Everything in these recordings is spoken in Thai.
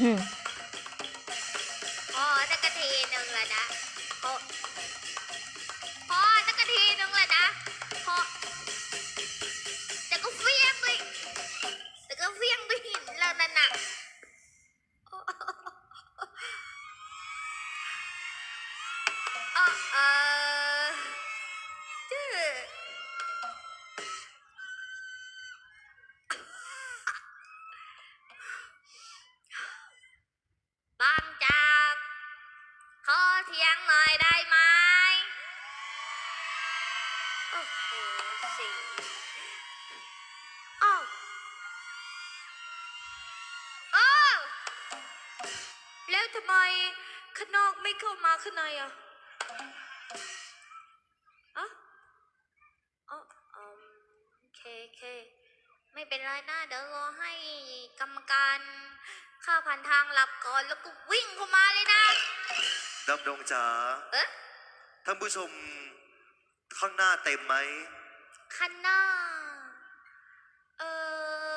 พ หน่อยได้ไหมโอ้โหสิอ้าวอ้าวแล้วทำไมข้างนอกไม่เข้ามาข้างในอะอะอ๋ออืมโอเคโอเค ไม่เป็นไรนะเดี๋ยวรอให้กรรมการข้าผ่านทางหลับก่อนแล้วก็วิ่งเข้ามาเลยนะดำดงจ๋าเอ๊ะท่านผู้ชมข้างหน้าเต็มไหม คันหน้า เอ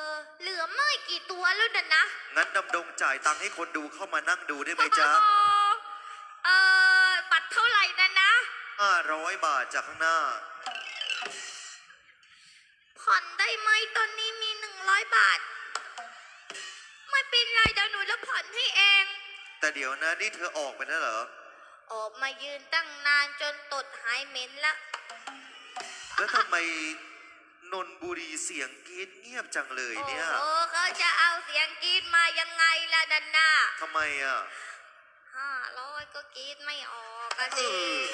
อเหลือไม่กี่ตัวแล้วนะนะ งั้นดำดงจ่ายตังค์ให้คนดูเข้ามานั่งดูได้ไหมจ๊ะเออบัตรเท่าไหร่นะนะ ห้าร้อยบาทจากข้างหน้า ผ่อนได้ไหมตอนนี้มีหนึ่งร้อยบาท ไม่เป็นไรเดี๋ยวหนูจะผ่อนให้เอง แต่เดี๋ยวนะนี่เธอออกไปแล้วเหรอ ออกมายืนตั้งนานจนตดหายเหม็นละ แล้วทำไมนนบุรีเสียงกรีดเงียบจังเลยโอ้เนี่ยโหเขาจะเอาเสียงกรีดมายังไงล่ะนันน่ะทำไมอะห้าร้อยก็กรีดไม่ออกอะสิเออ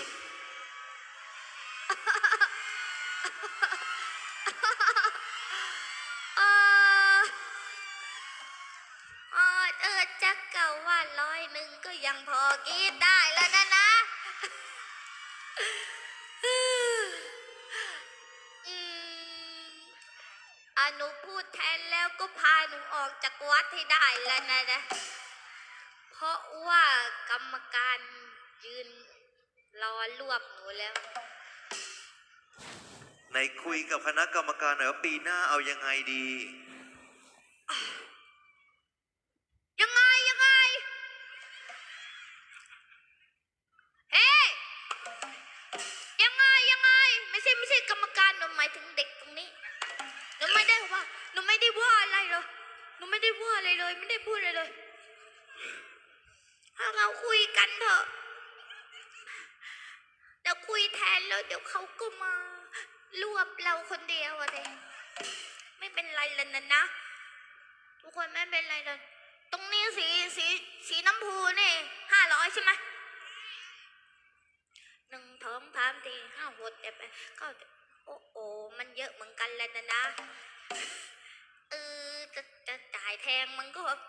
ยังพอกรีดได้แล้วนะนะอืมอหนูพูดแทนแล้วก็พาหนูออกจากวัดให้ได้แล้วนะนะ เพราะว่ากรรมการยืนรอรวบหนูแล้วไหนคุยกับคณะกรรมการหน่อยว่าปีหน้าเอายังไงดี มายถึงเด็กตรงนี้หนูไม่ได้ว่าหนูไม่ได้ว่าอะไรเลยหนูไม่ได้ว่าอะไรเลย ไม่ได้พูดอะไรเลยถ้าเราคุยกันเถอะเดี๋ยวคุยแทนแล้วเดี๋ยวเขาก็มารวบเราคนเดียวอะเด็ไม่เป็นไรเลยนะนะทุกคนไม่เป็นไรเลยตรงนี้สีสีสีน้ำพูนี่ห้าร้อยใช่ไหมหนึ่งสองสามสี่ห้าหกเจ็ดแปดเก้า อ้โอมันเยอะเหมือนกันเลยนะนะ เออจะจะจ่ายแทงมันก็แบบ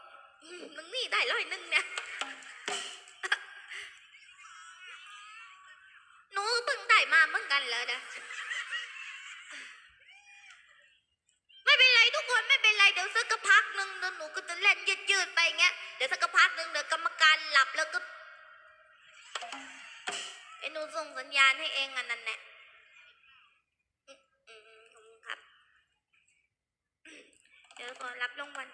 อืมมึงนี่ได้ร้อยหนึ่งเนี่ยหนูเพิ่งได้มาเหมือนกันเลยนะไม่เป็นไรทุกคนไม่เป็นไรเดี๋ยวสักพักหนึ่งเดี๋ยวหนูก็จะเล่นยืดๆไปเงี้ยเดี๋ยวสักพักหนึ่งเดี๋ยวกรรมการหลับแล้วก็ไอ้หนูส่งสัญญาณให้เองอันนั้นแหละ รับรางวัล